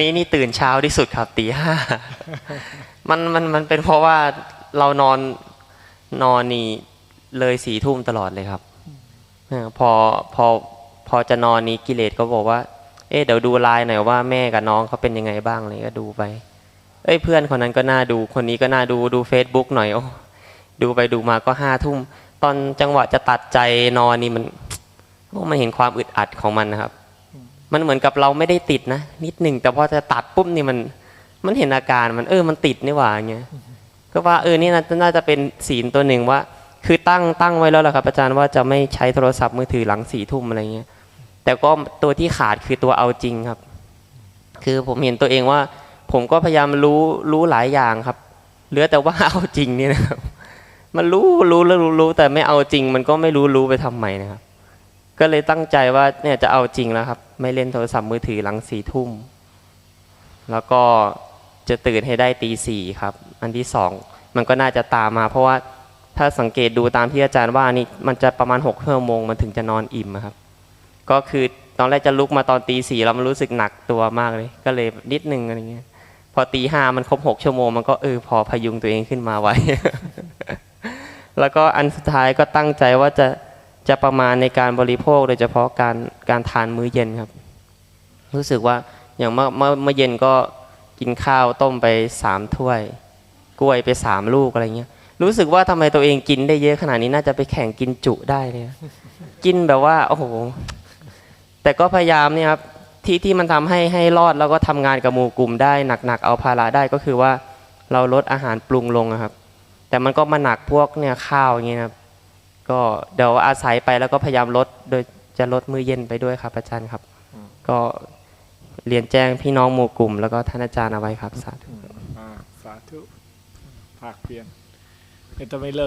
นี้นี่ตื่นเช้าที่สุดครับตีห้ามันมันมันเป็นเพราะว่าเรานอนนอนนี่เลยสี่ทุ่มตลอดเลยครับพอพอพอจะนอนนี้กิเลสก็บอกว่า เอ๊ะเดี๋ยวดูไลน์หน่อยว่าแม่กับน้องเขาเป็นยังไงบ้างเลยก็ดูไป เอ้ยเพื่อนคนนั้นก็น่าดูคนนี้ก็น่าดูดู Facebook หน่อยโอ้ดูไปดูมาก็ห้าทุ่มตอนจังหวะจะตัดใจนอนนี่มันโอ้มันเห็นความอึดอัดของมันนะครับ มันเหมือนกับเราไม่ได้ติดนะนิดหนึ่งแต่พอจะตัดปุ๊บนี่มันมันเห็นอาการมันเออมันติดนี่หว่าอย่างเงี้ยก็ว่าเออนี่น่าน่าจะเป็นศีลตัวหนึ่งว่า คือตั้งตั้งไว้แล้วแหละครับอาจารย์ว่าจะไม่ใช้โทรศัพท์มือถือหลังสี่ทุ่มอะไรเงี้ยแต่ก็ตัวที่ขาดคือตัวเอาจริงครับ คือผมเห็นตัวเองว่า ผมก็พยายามรู้รู้หลายอย่างครับ เหลือแต่ว่าเอาจริงนี่นะครับ มันรู้รู้แล้วรู้รู้แต่ไม่เอาจริง มันก็ไม่รู้รู้ไปทำไมนะครับ ก็เลยตั้งใจว่าเนี่ยจะเอาจริงแล้วครับ ไม่เล่นโทรศัพท์มือถือหลังสี่ทุ่ม แล้วก็จะตื่นให้ได้ตีสี่ครับ อันที่สองมันก็น่าจะตามมา เพราะว่าถ้าสังเกตดูตามที่อาจารย์ว่านี่มันจะประมาณหกชั่วโมงมันถึงจะนอนอิ่มครับ ก็คือตอนแรกจะลุกมาตอนตีสี่แล้วมันรู้สึกหนักตัวมากเลย ก็เลยนิดนึงอะไรเงี้ย พอตีห้ามันครบหกชั่วโมงมันก็เออพอพยุงตัวเองขึ้นมาไว้ แล้วก็อันสุดท้ายก็ตั้งใจว่าจะ จะประมาณในการบริโภคโดยเฉพาะการการทานมื้อเย็นครับ รู้สึกว่าอย่างเมื่อเมื่อเมื่อเย็นก็กินข้าวต้มไปสามถ้วย กล้วยไปสามลูกอะไรเงี้ยรู้สึกว่าทำไมตัวเองกินได้เยอะขนาดนี้น่าจะไปแข่งกินจุได้เลยกินแบบว่าโอ้โหแต่ก็พยายามเนี่ยครับที่ที่มันทำให้ให้รอดแล้วก็ทำงานกับหมู่กลุ่มได้หนักๆเอาภาระได้ก็คือว่าเราลดอาหารปรุงลงครับ แต่มันก็มาหนักพวกเนี่ยข้าวอย่างเงี้ยครับ ก็เดี๋ยวอาศัยไปแล้วก็พยายามลด โดยจะลดมื้อเย็นไปด้วยครับอาจารย์ครับ ก็เรียนแจ้งพี่น้องหมู่กลุ่ม แล้วก็ท่านอาจารย์เอาไว้ครับสาธุอ่าสาธุภาคเพียรเดี๋ยวจะไม่เลิก